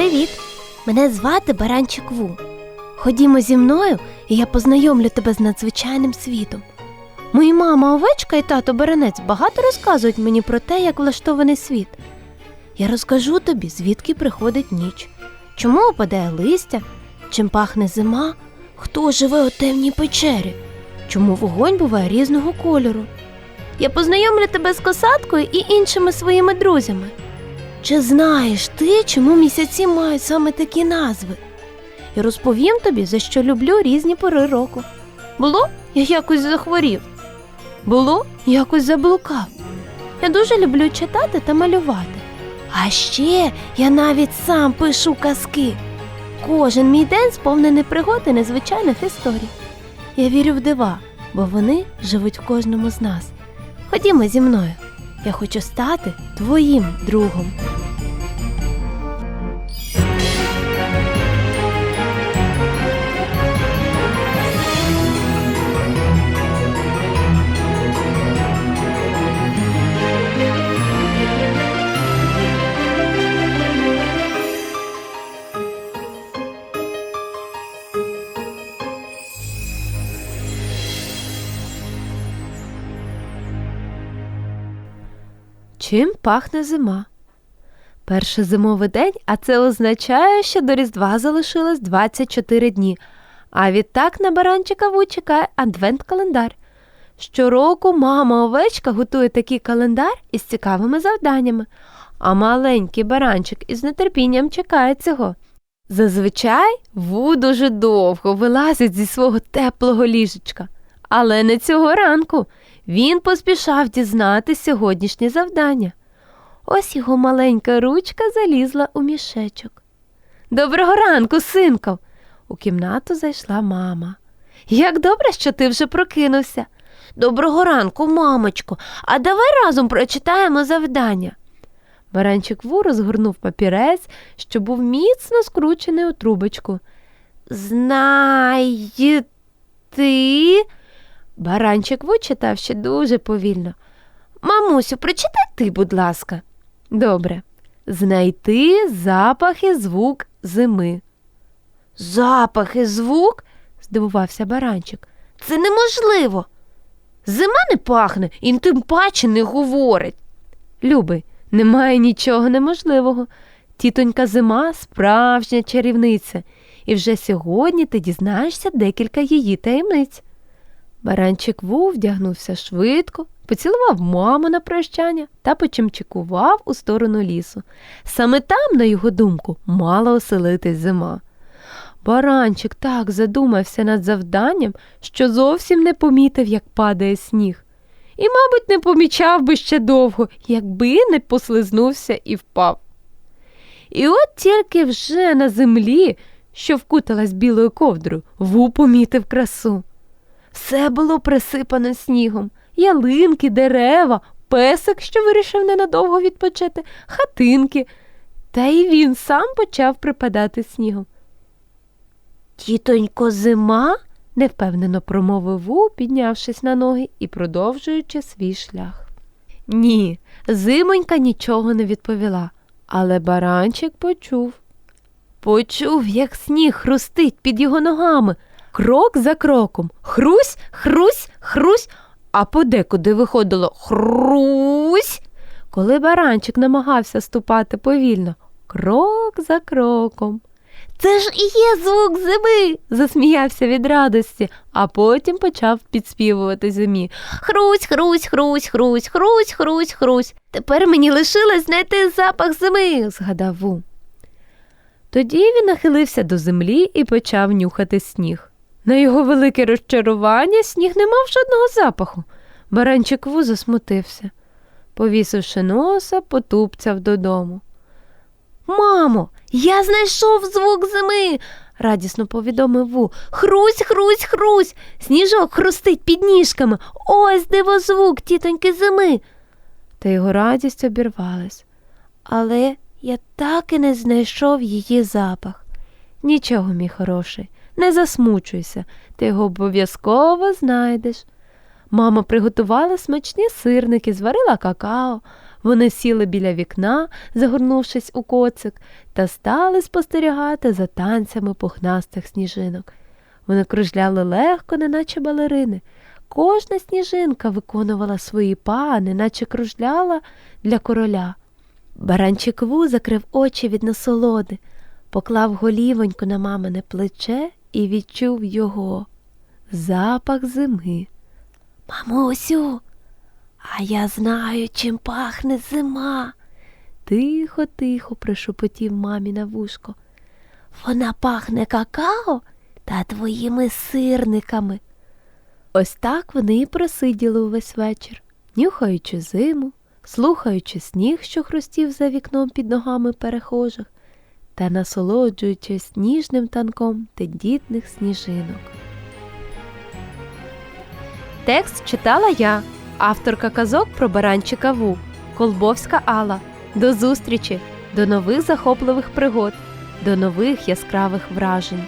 Привіт! Мене звати Баранчик Ву. Ходімо зі мною, і я познайомлю тебе з надзвичайним світом. Мої мама овечка і тато Баранець багато розказують мені про те, як влаштований світ. Я розкажу тобі, звідки приходить ніч, чому опадає листя, чим пахне зима, хто живе у темній печері, чому вогонь буває різного кольору. Я познайомлю тебе з косаткою і іншими своїми друзями. Чи знаєш ти, чому місяці мають саме такі назви? І розповім тобі, за що люблю різні пори року. Було, я якось захворів. Було, якось заблукав. Я дуже люблю читати та малювати. А ще я навіть сам пишу казки. Кожен мій день сповнений пригод і незвичайних історій. Я вірю в дива, бо вони живуть в кожному з нас. Ходімо зі мною. Я хочу стати твоїм другом. Чим пахне зима? Перший зимовий день, а це означає, що до Різдва залишилось 24 дні. А відтак на баранчика Ву чекає адвент-календар. Щороку мама овечка готує такий календар із цікавими завданнями, а маленький баранчик із нетерпінням чекає цього. Зазвичай Ву дуже довго вилазить зі свого теплого ліжечка, але не цього ранку. Він поспішав дізнати сьогоднішнє завдання. Ось його маленька ручка залізла у мішечок. Доброго ранку, синко. У кімнату зайшла мама. Як добре, що ти вже прокинувся. Доброго ранку, мамочко, а давай разом прочитаємо завдання. Баранчик Ву розгорнув папірець, що був міцно скручений у трубочку. Знаєте, Баранчик Ву читав ще дуже повільно. Мамусю, прочитай ти, будь ласка. Добре. Знайти запах і звук зими. Запах і звук? здивувався баранчик. Це неможливо. Зима не пахне і тим паче не говорить. Любий, немає нічого неможливого. Тітонька зима справжня чарівниця, і вже сьогодні ти дізнаєшся декілька її таємниць. Баранчик Ву вдягнувся швидко, поцілував маму на прощання та почимчикував у сторону лісу. Саме там, на його думку, мала оселитись зима. Баранчик так задумався над завданням, що зовсім не помітив, як падає сніг. І, мабуть, не помічав би ще довго, якби не послизнувся і впав. І от тільки вже на землі, що вкуталась білою ковдрою, Ву помітив красу. Все було присипано снігом, ялинки, дерева, песик, що вирішив ненадовго відпочити, хатинки. Та й він сам почав припадати снігом. Тітонько, зима? невпевнено промовив Ву, піднявшись на ноги і продовжуючи свій шлях. Ні, зимонька нічого не відповіла, але баранчик почув. Почув, як сніг хрустить під його ногами, крок за кроком. Хрусь, хрусь, хрусь, а подекуди виходило хрусь. Коли баранчик намагався ступати повільно, крок за кроком. Це ж і є звук зими, засміявся від радості, а потім почав підспівувати зимі. Хрусь, хрусь, хрусь, хрусь, хрусь, хрусь, хрусь. Тепер мені лишилось знайти запах зими, згадав Ву. Тоді він нахилився до землі і почав нюхати сніг. На його велике розчарування сніг не мав жодного запаху. Баранчик Ву засмутився. Повісивши носа, потупцяв додому. Мамо, я знайшов звук зими, радісно повідомив Ву. Хрусь, хрусь, хрусь. Сніжок хрустить під ніжками. Ось дивозвук тітоньки зими. Та його радість обірвалась. Але я так і не знайшов її запах. Нічого, мій хороший, не засмучуйся, ти його обов'язково знайдеш. Мама приготувала смачні сирники, зварила какао. Вони сіли біля вікна, загорнувшись у коцик, та стали спостерігати за танцями пухнастих сніжинок. Вони кружляли легко, неначе балерини. Кожна сніжинка виконувала свої па, неначе кружляла для короля. Баранчик Ву закрив очі від насолоди, поклав голівоньку на мамине плече і відчув його запах зими. Мамусю, а я знаю, чим пахне зима. Тихо, тихо прошепотів мамі на вушко. Вона пахне какао та твоїми сирниками. Ось так вони і просиділи увесь вечір, нюхаючи зиму, слухаючи сніг, що хрустів за вікном під ногами перехожих, та насолоджуючись ніжним танком тендітних сніжинок. Текст читала я, авторка казок про баранчика Ву, Колбовська Алла. До зустрічі, до нових захопливих пригод, до нових яскравих вражень.